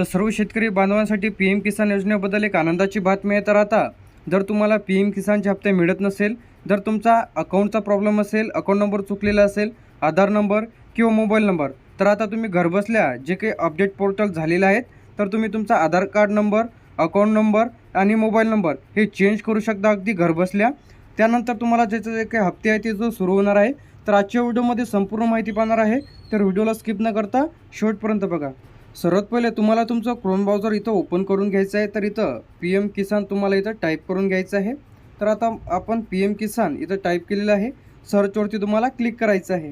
तर सर्व शेतकरी बांधवांसाठी पी एम किसान योजनेबद्दल एक आनंदाची बातमी आहे. तर आता जर तुम्हाला पी एम किसानचे हप्ते मिळत नसेल जर तुमचा अकाउंटचा प्रॉब्लेम असेल अकाउंट नंबर चुकलेला असेल आधार नंबर किंवा मोबाईल नंबर तर आता तुम्ही घरबसल्या जे काही अपडेट पोर्टल झालेले आहेत तर तुम्ही तुमचा Aadhaar card number account number आणि मोबाईल नंबर हे चेंज करू शकता अगदी घरबसल्या. त्यानंतर तुम्हाला ज्याचे जे काही हप्ते आहे ते जो सुरू होणार आहे तर आजच्या व्हिडिओमध्ये संपूर्ण माहिती पाहणार आहे. तर व्हिडिओला स्किप न करता शेवटपर्यंत बघा. सर्वात पहिले तुम्हाला तुमचं क्रोम ब्राउझर इथं ओपन करून घ्यायचं आहे. तर इथं पी एम किसान तुम्हाला इथं टाईप करून घ्यायचं आहे. तर आता आपण पी एम किसान इथं टाईप केलेलं आहे. सर्चवरती तुम्हाला क्लिक करायचं आहे.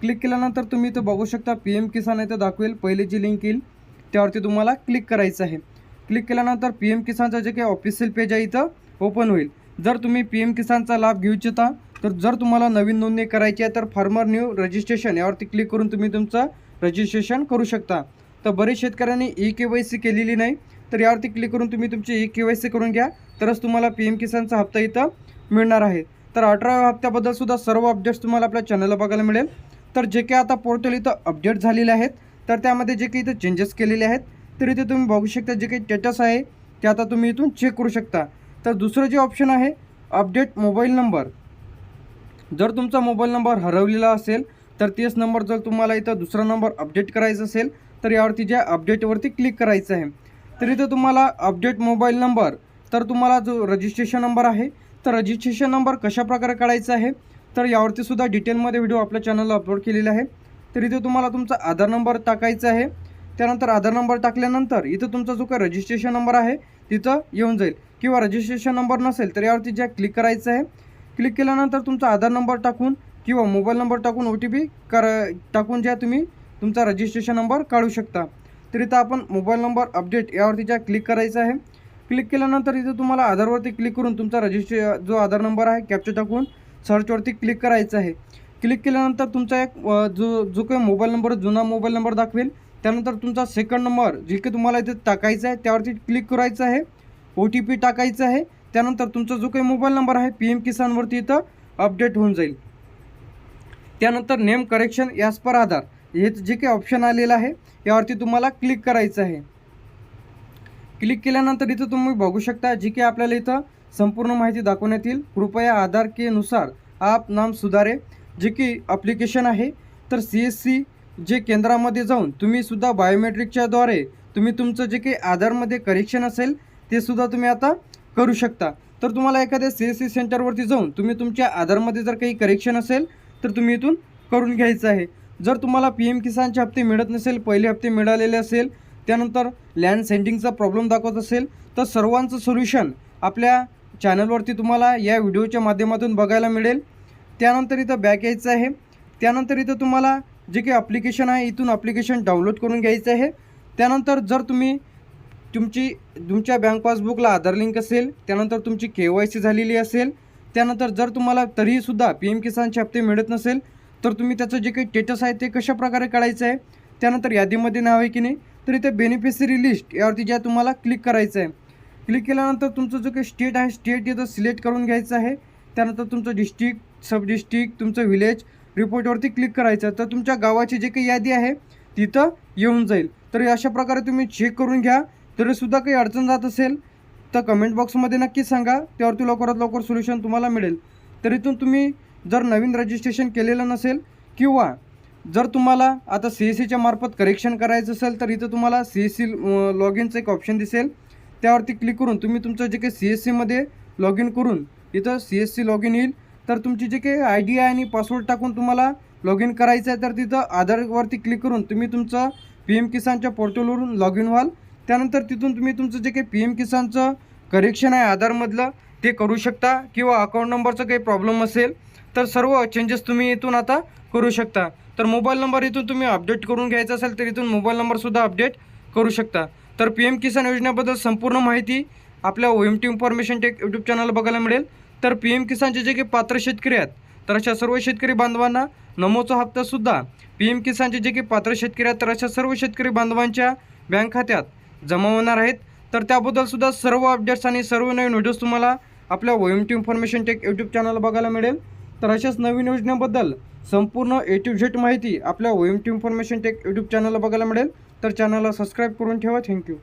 क्लिक केल्यानंतर तुम्ही इथं बघू शकता पी एम किसान इथं दाखवेल. पहिले जी लिंक येईल त्यावरती तुम्हाला क्लिक करायचं आहे. क्लिक केल्यानंतर पी एम किसानचं जे काही ऑफिशियल पेज आहे इथं ओपन होईल. जर तुम्ही पी एम किसानचा लाभ घेऊ इच्छिता तर जर तुम्हाला नवीन नोंदणी करायची आहे तर फार्मर न्यू रजिस्ट्रेशन यावरती क्लिक करून तुम्ही तुमचं रजिस्ट्रेशन करू शकता. तर बरेच शेतकऱ्यांनी ई के वाय सी केलेली नाही. तर यावरती क्लिक करून तुम्ही तुमची ई के वाय सी करून घ्या. तरच तुम्हाला पी एम किसानचा हप्ता इथं मिळणार आहे. तर अठराव्या हप्त्याबद्दल सुद्धा सर्व अपडेट्स तुम्हाला आपल्या चॅनलला बघायला मिळेल. तर जे काही आता पोर्टल इथं अपडेट झालेले आहेत तर त्यामध्ये जे काही इथं चेंजेस केलेले आहेत तर इथे तुम्ही बघू शकता जे काही स्टेटस आहे ते आता तुम्ही इथून चेक करू शकता. तर दुसरं जे ऑप्शन आहे अपडेट मोबाईल नंबर जर तुमचा मोबाईल नंबर हरवलेला असेल तर तेच नंबर जर तुम्हाला इथं दुसरा नंबर अपडेट करायचा असेल तर यावरती ज्या अपडेटवरती क्लिक करायचं आहे. तर इथं तुम्हाला अपडेट मोबाईल नंबर तर तुम्हाला जो रजिस्ट्रेशन नंबर आहे तर रजिस्ट्रेशन नंबर कशाप्रकारे काढायचा आहे तर यावरती सुद्धा डिटेलमध्ये व्हिडिओ आपल्या चॅनलला अपलोड केलेला आहे. तर इथे तुम्हाला तुमचा आधार नंबर टाकायचा आहे. त्यानंतर आधार नंबर टाकल्यानंतर इथं तुमचा जो काही रजिस्ट्रेशन नंबर आहे तिथं येऊन जाईल. किंवा रजिस्ट्रेशन नंबर नसेल तर यावरती ज्या क्लिक करायचं आहे क्लिक केल्यानंतर तुमचा आधार नंबर टाकून किंवा मोबाईल नंबर टाकून ओ टी पी कर टाकून ज्या तुम्ही तुमचा रजिस्ट्रेशन नंबर काढू शकता. तर इथं आपण मोबाईल नंबर अपडेट यावरती ज्या क्लिक करायचं आहे. क्लिक केल्यानंतर इथं तुम्हाला आधारवरती क्लिक करून तुमचा रजिस्ट्रे जो आधार नंबर आहे कॅप्चर टाकून सर्चवरती क्लिक करायचं आहे. क्लिक केल्यानंतर तुमचा एक जो जो काही मोबाईल नंबर जुना मोबाईल नंबर दाखवेल. त्यानंतर तुमचा सेकंड नंबर जे काही तुम्हाला इथे टाकायचा आहे त्यावरती क्लिक करायचं आहे. ओ टी पी टाकायचं आहे. त्यानंतर तुमचा जो काही मोबाईल नंबर आहे पी एम किसानवरती इथं अपडेट होऊन जाईल. त्यानंतर नेम करेक्शन यास पर आधार. हे जे काही ऑप्शन आलेलं आहे यावरती तुम्हाला क्लिक करायचं आहे. क्लिक केल्यानंतर इथं तुम्ही बघू शकता जी की आपल्याला इथं संपूर्ण माहिती दाखवण्यात येईल. कृपया आधार केनुसार आप नाम सुधारे. जे की अप्लिकेशन आहे तर सी एस सी जे केंद्रामध्ये जाऊन तुम्हीसुद्धा बायोमेट्रिकच्याद्वारे तुम्ही तुमचं जे काही आधारमध्ये करेक्शन असेल ते सुद्धा तुम्ही आता करू शकता. तर तुम्हाला एखाद्या सी एस सी सेंटरवरती जाऊन तुम्ही तुमच्या आधारमध्ये जर काही करेक्शन असेल तर तुम्ही इथून करून घ्यायचं आहे. जर तुम्हाला पी एम किसानचे हप्ते मिळत नसेल पहिले हप्ते मिळालेले असेल त्यानंतर लँड सेंडिंगचा प्रॉब्लेम दाखवत असेल तर सर्वांचं सोल्युशन आपल्या चॅनलवरती तुम्हाला या व्हिडिओच्या माध्यमातून बघायला मिळेल. त्यानंतर इथं बॅक यायचं आहे. त्यानंतर इथं तुम्हाला जे काही अप्लिकेशन आहे इथून अप्लिकेशन डाउनलोड करून घ्यायचं आहे. त्यानंतर जर तुम्ही तुमची तुमच्या बँक पासबुकला आधार लिंक असेल त्यानंतर तुमची के वाय सी झालेली असेल त्यानंतर जर तुम्हाला तरीसुद्धा पी एम किसानचे हप्ते मिळत नसेल तर तुम्ही त्याचं जे काही स्टेटस आहे ते कशा प्रकारे काढायचं आहे त्यानंतर यादीमध्ये नाव आहे की नाही? तर इथे बेनिफिशरी लिस्ट यावरती ज्या तुम्हाला क्लिक करायचं आहे क्लिक केल्यानंतर तुमचं जो काही स्टेट आहे स्टेट इथं सिलेक्ट करून घ्यायचं आहे. त्यानंतर तुमचं डिस्ट्रिक्ट सब डिस्ट्रिक्ट तुमचं विलेज रिपोर्टवरती क्लिक करायचं. तर तुमच्या गावाची जे काही यादी आहे तिथं येऊन जाईल. तर अशा प्रकारे तुम्ही चेक करून घ्या. तरीसुद्धा काही अडचण जात असेल तर कमेंट बॉक्समध्ये नक्की सांगा. त्यावरती लवकरात लवकर सोल्युशन तुम्हाला मिळेल. तर इथून तुम्ही जर नवीन रजिस्ट्रेशन केलेलं नसेल किंवा जर तुम्हाला आता सी एस सीच्या मार्फत करेक्शन करायचं असेल तर इथं तुम्हाला सी एस सी लॉग इनचं एक ऑप्शन दिसेल. त्यावरती क्लिक करून तुम्ही तुमचं जे काही सी एस सीमध्ये लॉग इन करून इथं C S C log in येईल. तर तुमची जे काही आय डी आहे आणि पासवर्ड टाकून तुम्हाला लॉग इन करायचं आहे तर तिथं आधारवरती क्लिक करून तुम्ही तुमचं पी एम किसानच्या पोर्टलवरून लॉग इन व्हाल. त्यानंतर तिथून तुम्ही तुमचं जे काही पी एम किसानचं करेक्शन आहे आधारमधलं ते करू शकता. किंवा अकाउंट नंबरचं काही प्रॉब्लेम असेल तर सर्व चेंजेस तुम्ही इथून आता करू शकता. तर मोबाईल नंबर इथून तुम्ही अपडेट करून घ्यायचा असेल तर इथून मोबाईल नंबरसुद्धा अपडेट करू शकता. तर पी एम किसान योजनेबद्दल संपूर्ण माहिती आपल्या O M T information tech YouTube चॅनलला बघायला मिळेल. तर पी एम किसानचे जे काही पात्र शेतकरी आहेत तर अशा सर्व शेतकरी बांधवांना नमोचा हप्तासुद्धा पी एम किसानचे जे काही पात्र शेतकरी आहेत तर अशा सर्व शेतकरी बांधवांच्या बँक खात्यात जमा होणार आहेत. तर त्याबद्दल सुद्धा सर्व अपडेट्स आणि सर्व नवीन व्हिडिओज तुम्हाला आपल्या O M T information tech YouTube चॅनलला बघायला मिळेल. तर अशाच नवीन योजनेबद्दल संपूर्ण ए टू झेड माहिती आपल्या O M T information tech YouTube चॅनलला बघायला मिळेल. तर चॅनलला सबस्क्राईब करून ठेवा. थँक्यू